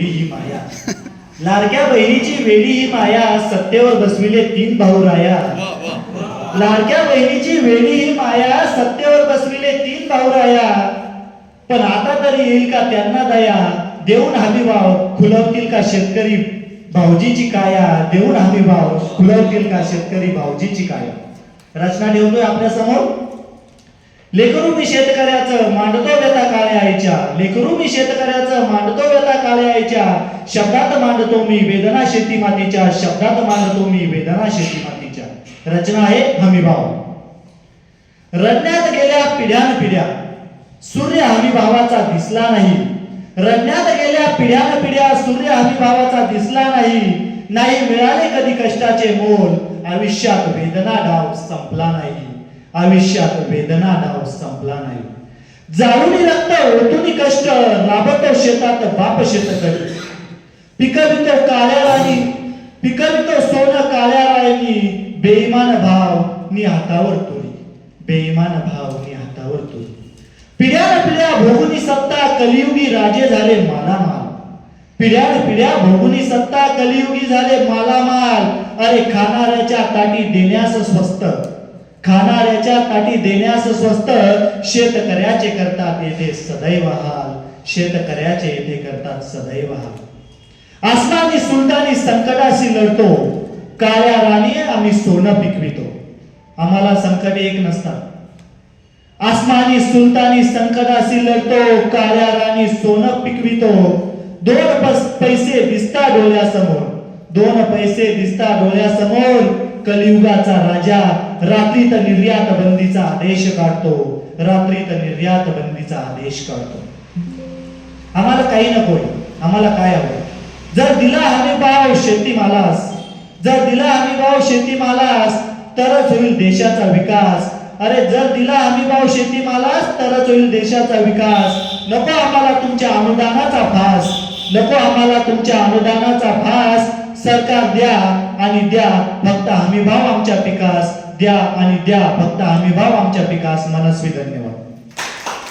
वेडी ही माया. लाडक्या बहिणीची वेडी ही माया सत्तेवर बसविले तीन भाऊ राया. लाडक्या बहिणीची वेडी ही माया सत्तेवर बसविले तीन भाऊ राया. पण आता तरी येईल का त्यांना दया? देऊन हमी भाव खुलवतील का शेतकरी भाऊजीची काया? देऊन हमी भाव खुलवतील का शेतकरी भाऊजीची काया? रचना ठेवतोय आपल्यासमोर. लेकरू मी शेतकऱ्याचं मांडतो व्यथा आईच्या लेकरू मी शेतकऱ्याचं मांडतो व्यथा काळ्याच्या शब्दात मांडतो मी वेदना शेती मातीच्या. शब्दात मांडतो मी वेदना शेती मातीच्या. रचना आहे हमीभाव. रडण्यात गेल्या पिढ्यान पिढ्या. सूर्य हमीभावाचा दिसला नाही. रडण्यात गेल्या पिढ्यान पिढ्या सूर्य हमीभावाचा दिसला नाही. नाही मिळाले कधी कष्टाचे मोल. आयुष्यात वेदना डाव संपला नाही. आयुष्यात वेदना डाव संपला नाही. जाऊन रक्त ओतून कष्ट राबतो शेतात बाप शेतकरी. पिकवित काळ्या राणी पिकवित सोनं काळ्या राणी. बेईमान भाव मी हातावर तोडी. बेईमान भाव मी हातावर तोडी. पिढ्यान पिढ्या भोगुनी सत्ता कलियुगी राजे झाले मालामाल. पिढ्यान पिढ्या भोगुनी सत्ता कलियुगी झाले मालामाल. अरे खाणाऱ्याच्या ताटी देण्यास स्वस्त. खाणाऱ्याच्या ताटी देण्यास स्वस्त शेतकऱ्याचे करतात येथे सदैव हाल. शेतकऱ्याचे येथे करतात सदैव हाल. आसमानी सुलतानी संकटाशी लढतो. काळ्या राणी आम्ही सोनं पिकवितो. आम्हाला संकट एक नसतात. आसमानी सुलतानी संकटाशी लढतो. काळ्या राणी सोनं पिकवितो. दोन पैसे दिसता डोळ्यासमोर. दोन पैसे दिसता डोळ्यासमोर. कलियुगाचा राजा रात्रीत निर्यात बंदीचा आदेश काढतो. रात्रीत निर्यात बंदीचा आदेश काढतो. आम्हाला काही नकोय आम्हाला काय हवं जर दिला हमी भाव शेतीमालास जर दिला हमी भाव शेतीमालास तरच होईल देशाचा विकास. अरे जर दिला हमी भाव शेतीमालास तरच होईल देशाचा विकास. नको आम्हाला तुमच्या अनुदानाचा फास. नको आम्हाला तुमच्या अनुदानाचा फास. सरकार द्या. आणि द्या फक्त हमी भाव आमच्या पिकास द्या आणि द्या फक्त हमी भाव आमच्या पिकास. मनस्वी धन्यवाद